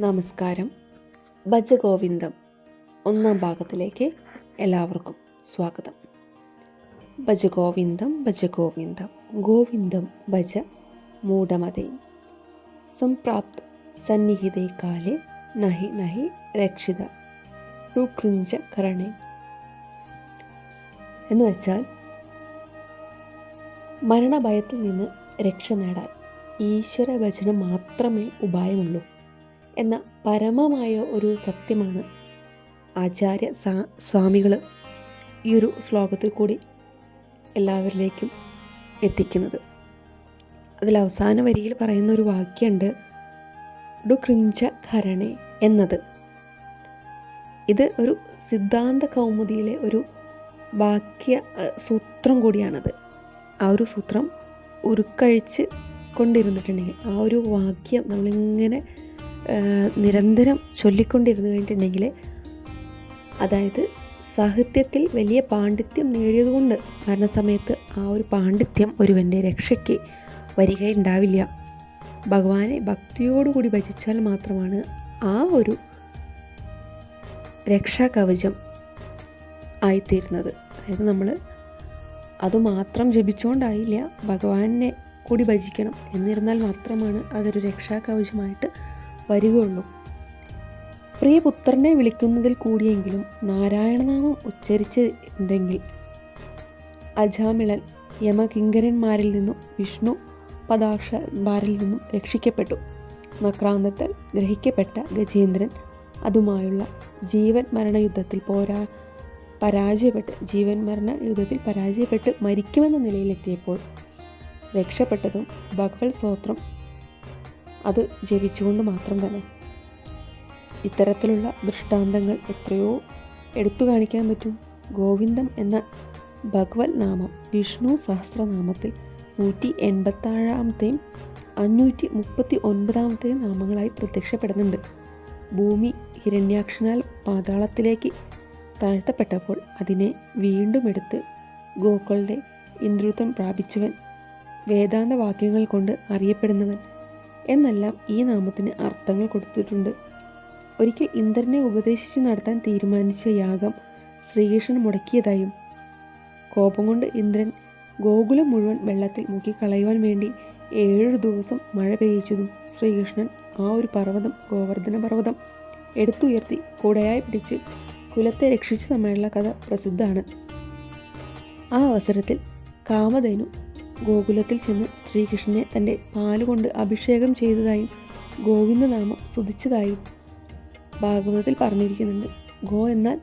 നമസ്കാരം. ഭജഗോവിന്ദം ഒന്നാം ഭാഗത്തിലേക്ക് എല്ലാവർക്കും സ്വാഗതം. ഭജഗോവിന്ദം ഭജഗോവിന്ദം ഗോവിന്ദം ഭജ മൂഢമതേ. സംപ്രാപ്ത സന്നിഹിതേ കാലേ നഹി നഹി രക്ഷിത രുക്രിഞ്ച കരണേ. എന്ന് വെച്ചാൽ മരണഭയത്തിൽ നിന്ന് രക്ഷ നേടാൻ ഈശ്വര ഭജനം മാത്രമേ ഉപായമുള്ളൂ. എന്ന പരമമായ ഒരു സത്യമാണ്. ആചാര്യ സ്വാമികൾ ഈ ഒരു ശ്ലോകത്തിൽ കൂടി എല്ലാവരിലേക്കും എത്തിക്കുന്നത്. അതിൽ അവസാന വരിയിൽ പറയുന്ന ഒരു വാക്യമുണ്ട്. ഡു ക്രിഞ്ച ഖരണേ എന്നത്. ഇത് ഒരു സിദ്ധാന്ത കൗമുദിയിലെ ഒരു വാക്യ സൂത്രം കൂടിയാണത്. ആ ഒരു സൂത്രം ഉരുക്കഴിച്ച് കൊണ്ടിരുന്നിട്ടുണ്ടെങ്കിൽ ആ ഒരു വാക്യം നമ്മളിങ്ങനെ നിരന്തരം ചൊല്ലിക്കൊണ്ടിരുന്നു കഴിഞ്ഞിട്ടുണ്ടെങ്കിൽ അതായത് സാഹിത്യത്തിൽ വലിയ പാണ്ഡിത്യം നേടിയതുകൊണ്ട് മരണസമയത്ത് ആ ഒരു പാണ്ഡിത്യം ഒരുവന്റെ രക്ഷയ്ക്ക് വരികയുണ്ടാവില്ല. ഭഗവാനെ ഭക്തിയോടുകൂടി ഭജിച്ചാൽ മാത്രമാണ് ആ ഒരു രക്ഷാകവചം ആയിത്തീരുന്നത്. അതായത് നമ്മൾ അതുമാത്രം ജപിച്ചുകൊണ്ടായില്ല ഭഗവാനെ കൂടി ഭജിക്കണം എന്നിരുന്നാൽ മാത്രമാണ് അതൊരു രക്ഷാകവചമായിട്ട് വരികയുള്ളൂ. പ്രിയപുത്രനെ വിളിക്കുന്നതിൽ കൂടിയെങ്കിലും നാരായണനാമം ഉച്ചരിച്ചിട്ടുണ്ടെങ്കിൽ അജാമിളൻ യമകിങ്കരന്മാരിൽ നിന്നും വിഷ്ണു പദാക്ഷന്മാരിൽ നിന്നും രക്ഷിക്കപ്പെട്ടു. നക്രാന്തത്താൽ ഗ്രഹിക്കപ്പെട്ട ഗജേന്ദ്രൻ അതുമായുള്ള ജീവൻ മരണ യുദ്ധത്തിൽ പോരാ പരാജയപ്പെട്ട് ജീവൻ മരണ യുദ്ധത്തിൽ പരാജയപ്പെട്ട് മരിക്കുമെന്ന നിലയിലെത്തിയപ്പോൾ രക്ഷപ്പെട്ടതും ഭഗവത് സ്തോത്രം അത് ജപിച്ചുകൊണ്ട് മാത്രം തന്നെ. ഇത്തരത്തിലുള്ള ദൃഷ്ടാന്തങ്ങൾ എത്രയോ എടുത്തു കാണിക്കാൻ പറ്റും. ഗോവിന്ദം എന്ന ഭഗവത് നാമം വിഷ്ണു സഹസ്രനാമത്തിൽ നൂറ്റി എൺപത്താഴാമത്തെയും അഞ്ഞൂറ്റി മുപ്പത്തി ഒൻപതാമത്തെയും നാമങ്ങളായി പ്രത്യക്ഷപ്പെടുന്നുണ്ട്. ഭൂമി ഹിരണ്യാക്ഷനാൽ പാതാളത്തിലേക്ക് താഴ്ത്തപ്പെട്ടപ്പോൾ അതിനെ വീണ്ടും എടുത്ത് ഗോക്കളുടെ ഇന്ദ്രുത്വം പ്രാപിച്ചവൻ വേദാന്ത വാക്യങ്ങൾ കൊണ്ട് അറിയപ്പെടുന്നവൻ. എന്നെല്ലാം ഈ നാമത്തിന് അർത്ഥങ്ങൾ കൊടുത്തിട്ടുണ്ട്. ഒരിക്കൽ ഇന്ദ്രനെ ഉപദേശിച്ചു നടത്താൻ തീരുമാനിച്ച യാഗം ശ്രീകൃഷ്ണൻ മുടക്കിയതായും കോപം കൊണ്ട് ഇന്ദ്രൻ ഗോകുലം മുഴുവൻ വെള്ളത്തിൽ മുക്കിക്കളയുവാൻ വേണ്ടി ഏഴു ദിവസം മഴ പെയ്യിച്ചതും ശ്രീകൃഷ്ണൻ ആ ഒരു പർവതം ഗോവർദ്ധന പർവതം എടുത്തുയർത്തി കൂടയായി പിടിച്ച് കുലത്തെ രക്ഷിച്ചു തമ്മിലുള്ള കഥ പ്രസിദ്ധമാണ്. ആ അവസരത്തിൽ കാമധേനു ഗോകുലത്തിൽ ചെന്ന് ശ്രീകൃഷ്ണനെ തന്റെ പാലുകൊണ്ട് അഭിഷേകം ചെയ്തതായും ഗോവിന്ദനാമം സ്തുതിച്ചതായും ഭാഗവതത്തിൽ പറഞ്ഞിരിക്കുന്നുണ്ട്. ഗോ എന്നാൽ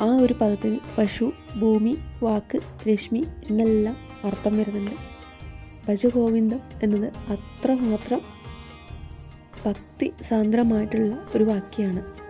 ആ ഒരു പദത്തിന് പശു ഭൂമി വാക്ക് രശ്മി എന്നെല്ലാം അർത്ഥം വരുന്നുണ്ട്. ഭജഗോവിന്ദം എന്നത് അത്രമാത്രം ഭക്തി സാന്ദ്രമായിട്ടുള്ള ഒരു വാക്യമാണ്